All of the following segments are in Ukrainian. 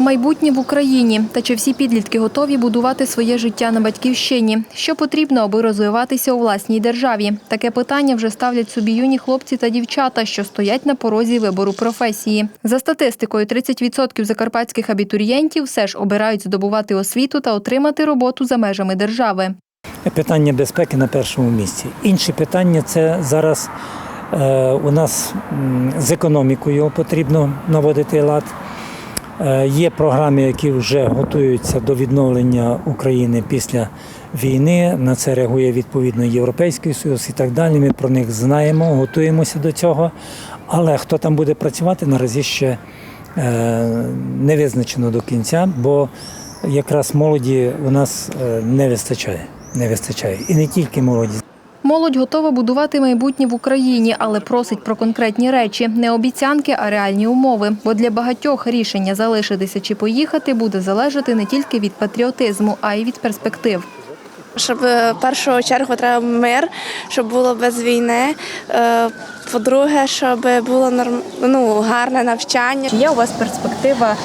Майбутнє в Україні та чи всі підлітки готові будувати своє життя на батьківщині? Що потрібно, аби розвиватися у власній державі? Таке питання вже ставлять собі юні хлопці та дівчата, що стоять на порозі вибору професії. За статистикою, 30% закарпатських абітурієнтів все ж обирають здобувати освіту та отримати роботу за межами держави. Питання безпеки на першому місці. Інші питання це зараз е, у нас з економікою потрібно наводити лад. Е, є програми, які вже готуються до відновлення України після війни. На це реагує відповідно Європейський Союз і так далі. Ми про них знаємо, готуємося до цього. Але хто там буде працювати, наразі ще е, не визначено до кінця, бо якраз молоді у нас е, не вистачає. Не вистачає. І не тільки молоді. Молодь готова будувати майбутнє в Україні, але просить про конкретні речі, не обіцянки, а реальні умови. Бо для багатьох рішення залишитися чи поїхати буде залежати не тільки від патріотизму, а й від перспектив. Щоб е, в першу чергу треба мир, щоб було без війни. Е, По-друге, щоб було норм... ну, гарне навчання. Чи є у вас перспектива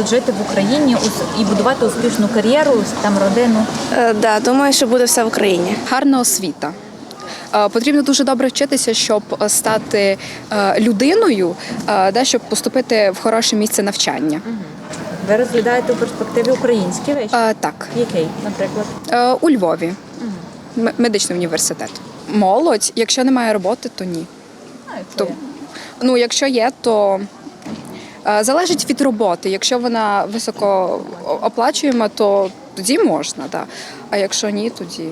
е, жити в Україні і будувати успішну кар'єру, там родину? Е, Да, думаю, що буде все в Україні. гарна освіта. Е, Потрібно дуже добре вчитися, щоб е, стати е, людиною, е, да, щоб поступити в хороше місце навчання. Ви розглядаєте у перспективі український виш? Е, Так, Який, наприклад? У Львові, М- медичний університет. Молодь, якщо немає роботи, то ні. То, ну, якщо є, то залежить від роботи. Якщо вона високо оплачуєма, то тоді можна, да. а якщо ні, тоді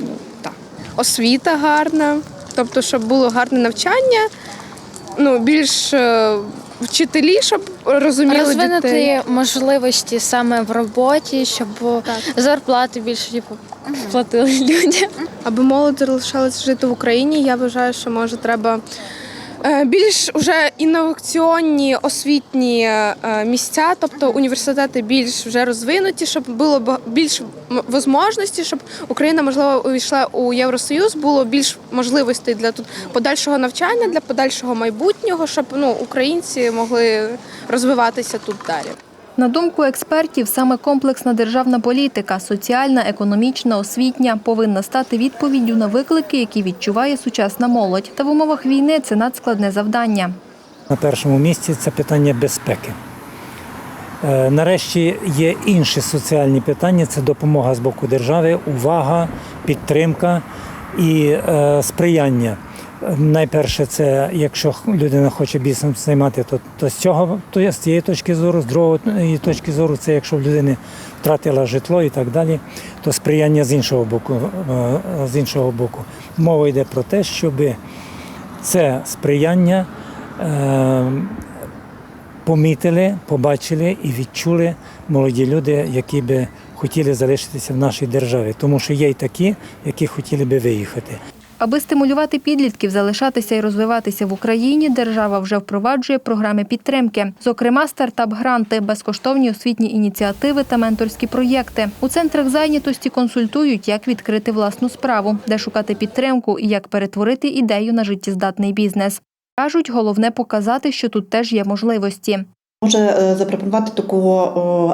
ну, так. Освіта гарна, тобто, щоб було гарне навчання, ну, більш е, вчителі, щоб розуміли дітей. Розвинути можливості саме в роботі, щоб зарплати більше типу, платили людям. Аби молодь залишалася жити в Україні, я вважаю, що може треба більш уже інноваційні освітні е, місця, тобто університети більш вже розвинуті, щоб було більш можливостей, щоб Україна можливо увійшла у Євросоюз, було більш можливостей для тут подальшого навчання, для подальшого майбутнього, щоб ну українці могли розвиватися тут далі. На думку експертів, саме комплексна державна політика, соціальна, економічна, освітня повинна стати відповіддю на виклики, які відчуває сучасна молодь. Та в умовах війни це надскладне завдання. На першому місці це питання безпеки. Е, Нарешті є інші соціальні питання це допомога з боку держави, увага, підтримка і е, сприяння. Найперше, це якщо людина хоче бізнесом займати, то, то з цього то з цієї точки зору, з другої точки зору, це якщо в людини втратила житло і так далі, то сприяння з іншого боку. е, З іншого боку. Мова йде про те, щоби це сприяння е, помітили, побачили і відчули молоді люди, які би хотіли залишитися в нашій державі, тому що є й такі, які хотіли би виїхати. Аби стимулювати підлітків залишатися і розвиватися в Україні, держава вже впроваджує програми підтримки, зокрема стартап-гранти, безкоштовні освітні ініціативи та менторські проєкти. У центрах зайнятості консультують, як відкрити власну справу, де шукати підтримку і як перетворити ідею на життєздатний бізнес. Кажуть, головне показати, що тут теж є можливості. Може е, запропонувати таку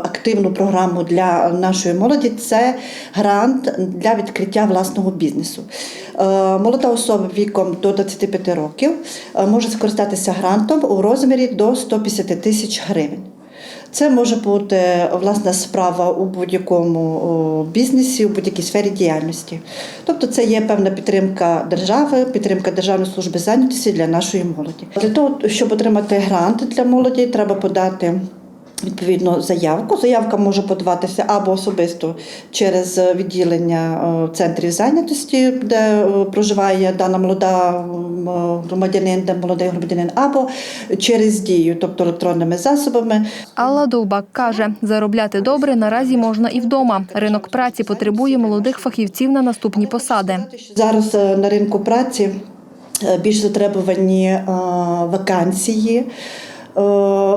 активну програму для нашої молоді. Це грант для відкриття власного бізнесу. Е, Молода особа віком до 25 років е, може скористатися грантом у розмірі до 150 тисяч гривень. Це може бути власна справа у будь-якому бізнесі, у будь-якій сфері діяльності. Тобто, це є певна підтримка держави, підтримка Державної служби зайнятості для нашої молоді. Для того, щоб отримати грант для молоді, треба подати. Відповідно, заявку. Заявка може подаватися або особисто через відділення е, центрів зайнятості, де е, проживає дана молода е, громадянин, де молодий громадянин, або через дію, тобто електронними засобами. Алла Довбак каже, заробляти добре наразі можна і вдома. Ринок праці потребує молодих фахівців на наступні посади. Зараз на ринку праці більш затребувані вакансії.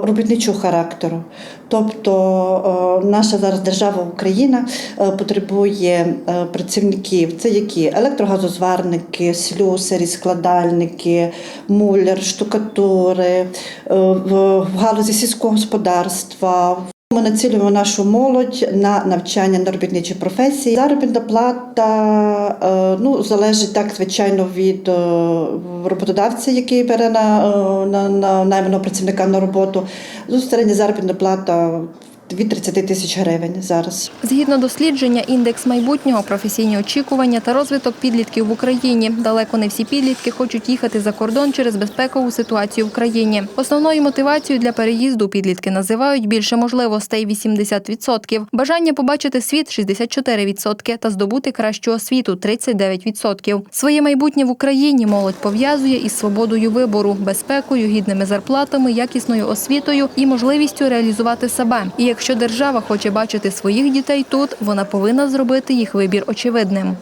Робітничого характеру. Тобто е, наша зараз держава Україна е, потребує е, працівників, це які електрогазозварники, слюсарі, складальники, муляр, штукатури, е, в галузі сільського господарства. Ми націлюємо нашу молодь на навчання на робітничі професії. Заробітна плата е, ну, залежить так, звичайно, від е, роботодавця, який бере на, е, на, на найманого працівника на роботу. Зустріння заробітна плата від 30 тисяч гривень зараз. Згідно дослідження, індекс майбутнього, професійні очікування та розвиток підлітків в Україні. Далеко не всі підлітки хочуть їхати за кордон через безпекову ситуацію в країні. Основною мотивацією для переїзду підлітки називають більше можливостей 80%, бажання побачити світ 64% та здобути кращу освіту 39%. Своє майбутнє в Україні молодь пов'язує із свободою вибору, безпекою, гідними зарплатами, якісною освітою і можливістю реалізувати себе. І якщо держава хоче бачити своїх дітей тут, вона повинна зробити їх вибір очевидним.